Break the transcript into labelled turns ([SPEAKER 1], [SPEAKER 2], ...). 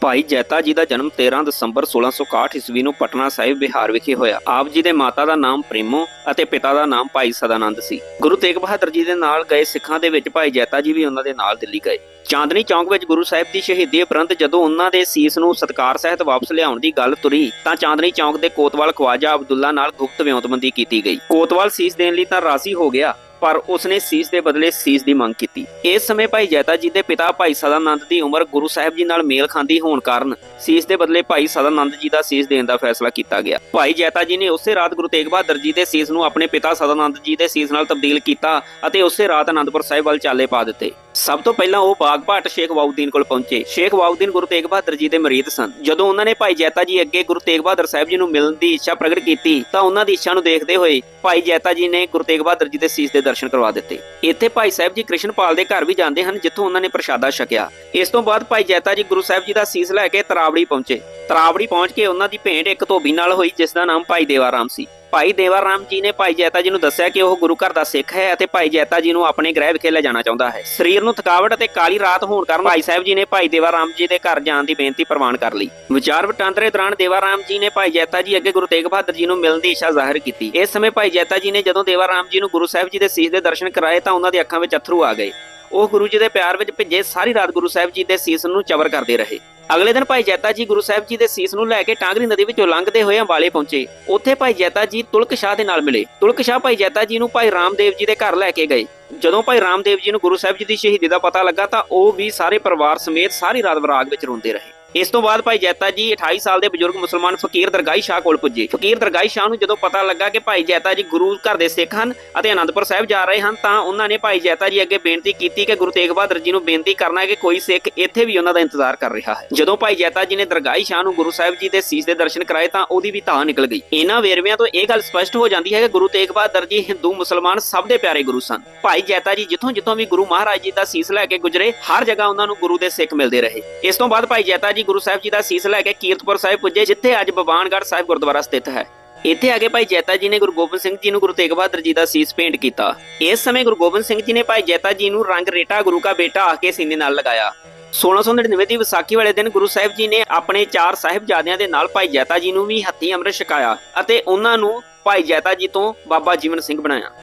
[SPEAKER 1] ਭਾਈ ਜੈਤਾ ਜੀ ਦਾ ਜਨਮ 13 ਦਸੰਬਰ 1661 ਈਸਵੀ ਨੂੰ ਪਟਨਾ ਸਾਹਿਬ ਬਿਹਾਰ ਵਿਖੇ ਹੋਇਆ। ਆਪ ਜੀ ਦੇ ਮਾਤਾ ਦਾ ਨਾਮ ਪ੍ਰੇਮੋ ਅਤੇ ਪਿਤਾ ਦਾ ਨਾਮ ਭਾਈ ਸਦਾਨੰਦ ਸੀ। ਗੁਰੂ ਤੇਗ ਬਹਾਦਰ ਜੀ ਦੇ ਨਾਲ ਗਏ ਸਿੱਖਾਂ ਦੇ ਵਿੱਚ ਭਾਈ ਜੈਤਾ ਜੀ ਵੀ ਉਹਨਾਂ ਦੇ ਨਾਲ ਦਿੱਲੀ ਗਏ। ਚਾਂਦਨੀ ਚੌਂਕ ਵਿੱਚ ਗੁਰੂ ਸਾਹਿਬ ਦੀ ਸ਼ਹੀਦੀ ਉਪਰੰਤ ਜਦੋਂ ਉਹਨਾਂ ਦੇ ਸੀਸ ਨੂੰ ਸਤਕਾਰ ਸਹਿਤ ਵਾਪਸ ਲਿਆਉਣ ਦੀ ਗੱਲ ਤੁਰੀ, ਤਾਂ ਚਾਂਦਨੀ ਚੌਂਕ ਦੇ ਕੋਤਵਾਲ ਖਵਾਜਾ ਅਬਦੁੱਲਾ ਨਾਲ ਗੁਪਤ ਵਿਉਂਤਬੰਦੀ ਕੀਤੀ ਗਈ। ਕੋਤਵਾਲ ਸੀਸ ਦੇਣ ਲਈ ਤਾਂ ਰਾਜ਼ੀ ਹੋ ਗਿਆ ਪਰ ਉਸਨੇ ਸੀਸ ਦੇ ਬਦਲੇ ਸੀਸ ਦੀ ਮੰਗ ਕੀਤੀ। ਇਸ ਸਮੇਂ ਭਾਈ ਜੈਤਾ ਜੀ ਦੇ ਪਿਤਾ ਭਾਈ ਸਦਾਨੰਦ ਦੀ ਉਮਰ ਗੁਰੂ ਸਾਹਿਬ ਜੀ ਨਾਲ ਮੇਲ ਖਾਂਦੀ ਹੋਣ ਕਾਰਨ ਸੀਸ ਦੇ ਬਦਲੇ ਭਾਈ ਸਦਾਨੰਦ ਜੀ ਦਾ ਸੀਸ ਦੇਣ ਦਾ ਫੈਸਲਾ ਕੀਤਾ ਗਿਆ। ਭਾਈ ਜੈਤਾ ਜੀ ਨੇ ਉਸੇ ਰਾਤ ਗੁਰੂ ਤੇਗ ਬਹਾਦਰ ਜੀ ਦੇ ਸੀਸ ਨੂੰ ਆਪਣੇ ਪਿਤਾ ਸਦਾਨੰਦ ਜੀ ਦੇ ਸੀਸ ਨਾਲ ਤਬਦੀਲ ਕੀਤਾ ਅਤੇ ਉਸੇ ਰਾਤ ਅਨੰਦਪੁਰ ਸਾਹਿਬ ਵੱਲ ਚਾਲੇ ਪਾ ਦਿੱਤੇ। ਸਭ ਤੋਂ ਪਹਿਲਾਂ ਉਹ ਬਾਗਭਾਟ ਸ਼ੇਖ ਵਾਉਦੀਨ ਕੋਲ ਪਹੁੰਚੇ। ਸ਼ੇਖ ਵਾਉਦੀਨ ਗੁਰੂ ਤੇਗ ਬਹਾਦਰ ਜੀ ਦੇ ਮਰੀਦ ਸਨ। ਜਦੋਂ ਉਹਨਾਂ ਨੇ ਭਾਈ ਜੈਤਾ ਜੀ ਅੱਗੇ ਗੁਰੂ ਤੇਗ ਬਹਾਦਰ ਸਾਹਿਬ ਜੀ ਨੂੰ ਮਿਲਣ ਦੀ ਇੱਛਾ ਪ੍ਰਗਟ ਕੀਤੀ ਤਾਂ ਉਹਨਾਂ ਦੀ ਇੱਛਾ ਨੂੰ ਦੇਖਦੇ ਹੋਏ ਭਾਈ ਜੈਤਾ ਜੀ ਨੇ ਗੁਰੂ ਤੇਗ ਬਹਾਦਰ ਜੀ ਦੇ ਸੀਸ ਦੇ ਦਰਸ਼ਨ ਕਰਵਾ ਦਿੱਤੇ। ਇੱਥੇ ਭਾਈ ਸਾਹਿਬ ਜੀ ਕ੍ਰਿਸ਼ਨਪਾਲ ਦੇ ਘਰ ਵੀ ਜਾਂਦੇ ਹਨ, ਜਿੱਥੋਂ ਉਹਨਾਂ ਨੇ ਪ੍ਰਸ਼ਾਦਾ ਛਕਿਆ। ਇਸ ਤੋਂ ਬਾਅਦ ਭਾਈ ਜੈਤਾ ਜੀ ਗੁਰੂ ਸਾਹਿਬ ਜੀ ਦਾ ਸੀਸ ਲੈ ਕੇ ਤਰਾਵੜੀ ਪਹੁੰਚੇ। ਤਰਾਵੜੀ ਪਹੁੰਚ ਕੇ ਉਹਨਾਂ ਦੀ ਭੇਂਟ ਇੱਕ ਧੋਬੀ ਨਾਲ ਹੋਈ, ਜਿਸ ਦਾ ਨਾਮ ਭਾਈ ਦੇਵਾਰਾਮ ਸੀ। ਭਾਈ ਦੇਵਾ ਰਾਮ ਜੀ ਨੇ ਭਾਈ ਜੈਤਾ ਜੀ ਨੂੰ ਦੱਸਿਆ ਕਿ ਉਹ ਗੁਰੂ ਘਰ ਦਾ ਸਿੱਖ ਹੈ ਅਤੇ ਭਾਈ ਜੈਤਾ ਜੀ ਨੂੰ ਆਪਣੇ ਗ੍ਰਹਿ ਵਿਖੇ ਲੈ ਜਾਣਾ ਚਾਹੁੰਦਾ ਹੈ। ਸਰੀਰ ਨੂੰ ਥਕਾਵਟ ਅਤੇ ਕਾਲੀ ਰਾਤ ਹੋਣ ਕਾਰਨ ਭਾਈ ਸਾਹਿਬ ਜੀ ਨੇ ਭਾਈ ਦੇਵਾ ਰਾਮ ਜੀ ਦੇ ਘਰ ਜਾਣ ਦੀ ਬੇਨਤੀ ਪ੍ਰਵਾਨ ਕਰ ਲਈ। ਵਿਚਾਰ ਵਟਾਂਦਰੇ ਦੌਰਾਨ ਦੇਵਾ ਰਾਮ ਜੀ ਨੇ ਭਾਈ ਜੈਤਾ ਜੀ ਅੱਗੇ ਗੁਰੂ ਤੇਗ ਬਹਾਦਰ ਜੀ ਨੂੰ ਮਿਲਣ ਦੀ ਇੱਛਾ ਜ਼ਾਹਿਰ ਕੀਤੀ। ਇਸ ਸਮੇਂ ਭਾਈ ਜੈਤਾ ਜੀ ਨੇ ਜਦੋਂ ਦੇਵਾ ਰਾਮ ਜੀ ਨੂੰ ਗੁਰੂ ਸਾਹਿਬ ਜੀ ਦੇ ਸੀਸ ਦੇ ਦਰਸ਼ਨ ਕਰਾਏ ਤਾਂ ਉਹਨਾਂ ਦੀ ਅੱਖਾਂ ਵਿੱਚ ਅਥਰੂ ਆ ਗਏ। ਉਹ ਗੁਰੂ ਜੀ ਦੇ ਪਿਆਰ ਵਿੱਚ ਭਿੱਜੇ ਸਾਰੀ ਰਾਤ ਗੁਰੂ ਸਾਹਿਬ ਜੀ ਦੇ ਸੀਸ ਨੂੰ ਚਵਰ ਕਰਦੇ ਰਹੇ। ਅਗਲੇ ਦਿਨ ਭਾਈ ਜੈਤਾ ਜੀ ਗੁਰੂ ਸਾਹਿਬ ਜੀ ਦੇ ਸੀਸ ਨੂੰ ਲੈ ਕੇ ਟਾਂਗਰੀ ਨਦੀ ਵਿੱਚੋਂ ਲੰਘਦੇ ਹੋਏ ਅੰਬਾਲੇ ਪਹੁੰਚੇ। ਉੱਥੇ ਭਾਈ ਜੈਤਾ ਜੀ ਤੁਲਕ ਸ਼ਾਹ ਦੇ ਨਾਲ ਮਿਲੇ। ਤੁਲਕ ਸ਼ਾਹ ਭਾਈ ਜੈਤਾ ਜੀ ਨੂੰ ਭਾਈ ਰਾਮਦੇਵ ਜੀ ਦੇ ਘਰ ਲੈ ਕੇ ਗਏ। ਜਦੋਂ ਭਾਈ ਰਾਮਦੇਵ ਜੀ ਨੂੰ ਗੁਰੂ ਸਾਹਿਬ ਜੀ ਦੀ ਸ਼ਹੀਦੀ ਦਾ ਪਤਾ ਲੱਗਾ ਤਾਂ ਉਹ ਵੀ ਸਾਰੇ ਪਰਿਵਾਰ ਸਮੇਤ ਸਾਰੀ ਰਾਤ ਵਿਰਾਗ ਵਿੱਚ ਰੋਂਦੇ ਰਹੇ। ਇਸ ਤੋਂ ਬਾਅਦ ਭਾਈ ਜੈਤਾ ਜੀ 28 ਸਾਲ ਦੇ ਬਜ਼ੁਰਗ ਮੁਸਲਮਾਨ ਫਕੀਰ ਦਰਗਾਹੀ ਸ਼ਾਹ ਕੋਲ ਪੁੱਜੇ। ਫਕੀਰ ਦਰਗਾਹੀ ਸ਼ਾਹ ਨੂੰ ਜਦੋਂ ਪਤਾ ਲੱਗਾ ਕਿ ਭਾਈ ਜੈਤਾ ਜੀ ਗੁਰੂ ਘਰ ਦੇ ਸਿੱਖ ਹਨ ਅਤੇ ਆਨੰਦਪੁਰ ਸਾਹਿਬ ਜਾ ਰਹੇ ਹਨ, ਤਾਂ ਉਹਨਾਂ ਨੇ ਭਾਈ ਜੈਤਾ ਜੀ ਅੱਗੇ ਬੇਨਤੀ ਕੀਤੀ ਕਿ ਗੁਰੂ ਤੇਗ ਬਹਾਦਰ ਜੀ ਨੂੰ ਬੇਨਤੀ ਕਰਨਾ ਕਿ ਕੋਈ ਸਿੱਖ ਇੱਥੇ ਵੀ ਉਹਨਾਂ ਦਾ ਇੰਤਜ਼ਾਰ ਕਰ ਰਿਹਾ ਹੈ। ਜਦੋਂ ਭਾਈ ਜੈਤਾ ਜੀ ਨੇ ਦਰਗਾਹੀ ਸ਼ਾਹ ਨੂੰ ਗੁਰੂ ਸਾਹਿਬ ਜੀ ਦੇ ਸੀਸ ਦੇ ਦਰਸ਼ਨ ਕਰਾਏ, ਤਾਂ ਉਹਦੀ ਵੀ ਧਾਹ ਨਿਕਲ ਗਈ। ਇਹਨਾਂ ਵੇਰਵਿਆਂ ਤੋਂ ਇਹ ਗੱਲ ਸਪਸ਼ਟ ਹੋ ਜਾਂਦੀ ਹੈ ਕਿ ਗੁਰੂ ਤੇਗ ਬਹਾਦਰ ਜੀ ਹਿੰਦੂ ਮੁਸਲਮਾਨ ਸਭ ਦੇ ਪਿਆਰੇ ਗੁਰੂ ਸਨ। ਭਾਈ ਜੈਤਾ ਜੀ ਜਿੱਥੋਂ ਜਿੱਥੋਂ ਵੀ ਗੁਰੂ ਮਹਾਰਾਜ ਜੀ ਦਾ ਸੀਸ ਲੈ ਕੇ ਗੁਜਰੇ, ਹਰ ਜਗ੍ਹਾ ਉਹਨਾਂ ਨੂੰ ਗੁਰੂ ਦੇ ਸਿੱਖ ਮਿਲਦੇ ਰਹੇ। ਇਸ ਤੋਂ ਬਾਅਦ ਭਾਈ ਜੈਤਾ ਜੀ ਗੁਰੂ ਸਾਹਿਬ ਜੀ ਦਾ ਸੀਸ ਲੈ ਕੇ ਕੀਰਤਪੁਰ ਸਾਹਿਬ ਪੁੱਜੇ, ਜਿੱਥੇ ਅੱਜ ਬਵਾਨਗੜ੍ਹ ਸਾਹਿਬ ਗੁਰਦੁਆਰਾ ਸਥਿਤ ਹੈ। ਇੱਥੇ ਆ ਕੇ ਭਾਈ ਜੈਤਾ ਜੀ ਨੇ ਗੁਰੂ ਗੋਬਿੰਦ ਸਿੰਘ ਜੀ ਨੂੰ ਗੁਰੂ ਤੇਗ ਬਹਾਦਰ ਜੀ ਦਾ ਸੀਸ ਭੇਂਟ ਕੀਤਾ। ਇਸ ਸਮੇਂ ਗੁਰੂ ਗੋਬਿੰਦ ਸਿੰਘ ਜੀ ਨੇ ਭਾਈ ਜੈਤਾ ਜੀ ਨੂੰ ਰੰਗ ਰੇਟਾ ਗੁਰੂ ਕਾ ਬੇਟਾ ਆ ਕੇ ਸੀਨੇ ਨਾਲ ਲਗਾਇਆ। 1699 ਦੀ ਵਿਸਾਖੀ ਵਾਲੇ ਦਿਨ ਗੁਰੂ ਸਾਹਿਬ ਜੀ ਨੇ ਆਪਣੇ ਚਾਰ ਸਾਹਿਬਜ਼ਾਦਿਆਂ ਦੇ ਨਾਲ ਭਾਈ ਜੈਤਾ ਜੀ ਨੂੰ ਵੀ ਹੱਥੀਂ ਅੰਮ੍ਰਿਤ ਛਕਾਇਆ ਅਤੇ ਉਹਨਾਂ ਨੂੰ ਭਾਈ ਜੈਤਾ ਜੀ ਤੋਂ ਬਾਬਾ ਜੀਵਨ ਸਿੰਘ ਬਣਾਇਆ।